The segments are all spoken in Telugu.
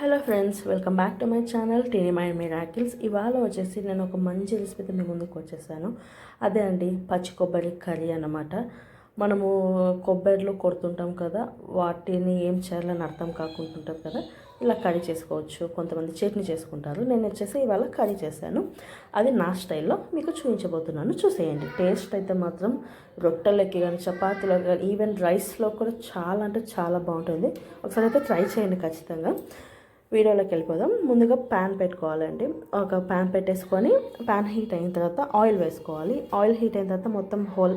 Hello friends welcome back to my channel teeny my miracles. ఇవాళ వచ్చేసి నేను ఒక మంచి రెసిపీతో మీ ముందుకు వచ్చేసాను. అదే అండి పచ్చి కొబ్బరి కర్రీ అన్నమాట. మనము కొబ్బరిలో కొడుతుంటాం కదా వాటిని ఏం చేయాలని అర్థం కాకుంటుంటాం కదా ఇలా కర్రీ చేసుకోవచ్చు. కొంతమంది చట్నీ చేసుకుంటారు. నేను వచ్చేసి ఇవాళ కర్రీ చేశాను. అది నా స్టైల్లో మీకు చూపించబోతున్నాను. చూసేయండి. టేస్ట్ అయితే మాత్రం రొట్టెలకి కానీ చపాతీలో కానీ ఈవెన్ రైస్లో కూడా చాలా అంటే చాలా బాగుంటుంది. ఒకసారి అయితే ట్రై చేయండి ఖచ్చితంగా. వీడియోలోకి వెళ్ళిపోదాం. ముందుగా ప్యాన్ పెట్టుకోవాలండి. ఒక ప్యాన్ పెట్టేసుకొని ప్యాన్ హీట్ అయిన తర్వాత ఆయిల్ వేసుకోవాలి. ఆయిల్ హీట్ అయిన తర్వాత మొత్తం హోల్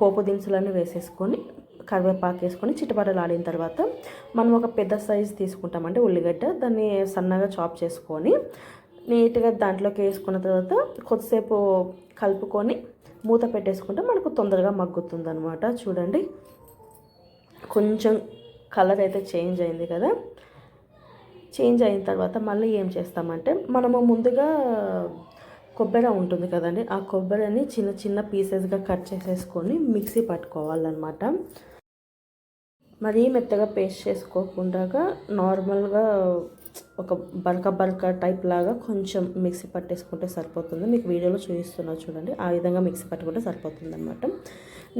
పోపు దినుసులన్నీ వేసేసుకొని కరివేపాకు వేసుకొని చిట్టుపట్టలు ఆడిన తర్వాత మనం ఒక పెద్ద సైజు తీసుకుంటామంటే ఉల్లిగడ్డ. దాన్ని సన్నగా చాప్ చేసుకొని నీట్గా దాంట్లోకి వేసుకున్న తర్వాత కొద్దిసేపు కలుపుకొని మూత పెట్టేసుకుంటే మనకు తొందరగా మగ్గుతుంది అనమాట చూడండి. కొంచెం కలర్ అయితే చేంజ్ అయింది కదా. చేంజ్ అయిన తర్వాత మళ్ళీ ఏం చేస్తామంటే మనము ముందుగా కొబ్బరి ఉంటుంది కదండి ఆ కొబ్బరిని చిన్న చిన్న పీసెస్గా కట్ చేసేసుకొని మిక్సీ పట్టుకోవాలన్నమాట. మరీ మెత్తగా పేస్ట్ చేసుకోకుండా నార్మల్గా ఒక బరక బరక టైప్ లాగా కొంచెం మిక్సీ పట్టేసుకుంటే సరిపోతుంది. మీకు వీడియోలో చూపిస్తున్నా చూడండి. ఆ విధంగా మిక్సీ పట్టుకుంటే సరిపోతుంది అనమాట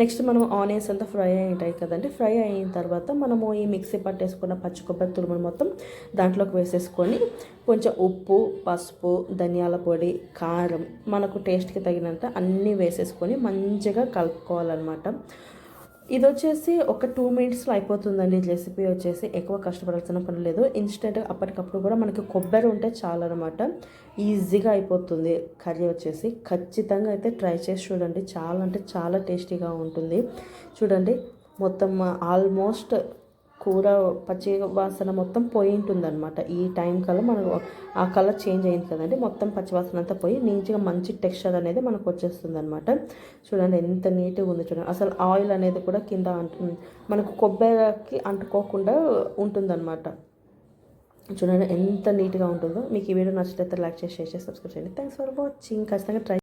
నెక్స్ట్ మనం ఆనియన్స్ అంతా ఫ్రై అయి కదండి. ఫ్రై అయిన తర్వాత మనము ఈ మిక్సీ పట్టేసుకున్న పచ్చి కొబ్బరి తురుమును మొత్తం దాంట్లోకి వేసేసుకొని కొంచెం ఉప్పు పసుపు ధనియాల పొడి కారం మనకు టేస్ట్కి తగినంత అన్నీ వేసేసుకొని మంచిగా కలుపుకోవాలన్నమాట. ఇది వచ్చేసి ఒక టూ మినిట్స్లో అయిపోతుందండి ఈ రెసిపీ వచ్చేసి. ఎక్కువ కష్టపడాల్సిన పని లేదు. ఇన్స్టెంట్ అప్పటికప్పుడు కూడా మనకి కొబ్బరి ఉంటే చాలన్నమాట ఈజీగా అయిపోతుంది కర్రీ వచ్చేసి. ఖచ్చితంగా అయితే ట్రై చేసి చూడండి. చాలా అంటే చాలా టేస్టీగా ఉంటుంది. చూడండి మొత్తం ఆల్మోస్ట్ కూర పచ్చి వాసన మొత్తం పోయి ఉంటుందన్నమాట ఈ టైం కల్లా మనకు ఆ కలర్ చేంజ్ అయింది కదండి. మొత్తం పచ్చి వాసన అంతా పోయి నీట్గా మంచి టెక్స్చర్ అనేది మనకు వచ్చేస్తుంది అనమాట చూడండి ఎంత నీట్గా ఉంది చూడండి. అసలు ఆయిల్ అనేది కూడా కింద అంటు మనకు కొబ్బరికి అంటుకోకుండా ఉంటుందన్నమాట. చూడండి ఎంత నీట్గా ఉంటుందో. మీకు ఈ వీడియో నచ్చితే లైక్ చేసి షేర్ చేసి సబ్స్క్రైబ్ చేయండి. థ్యాంక్స్ ఫర్ వాచింగ్ ఖచ్చితంగా ట్రై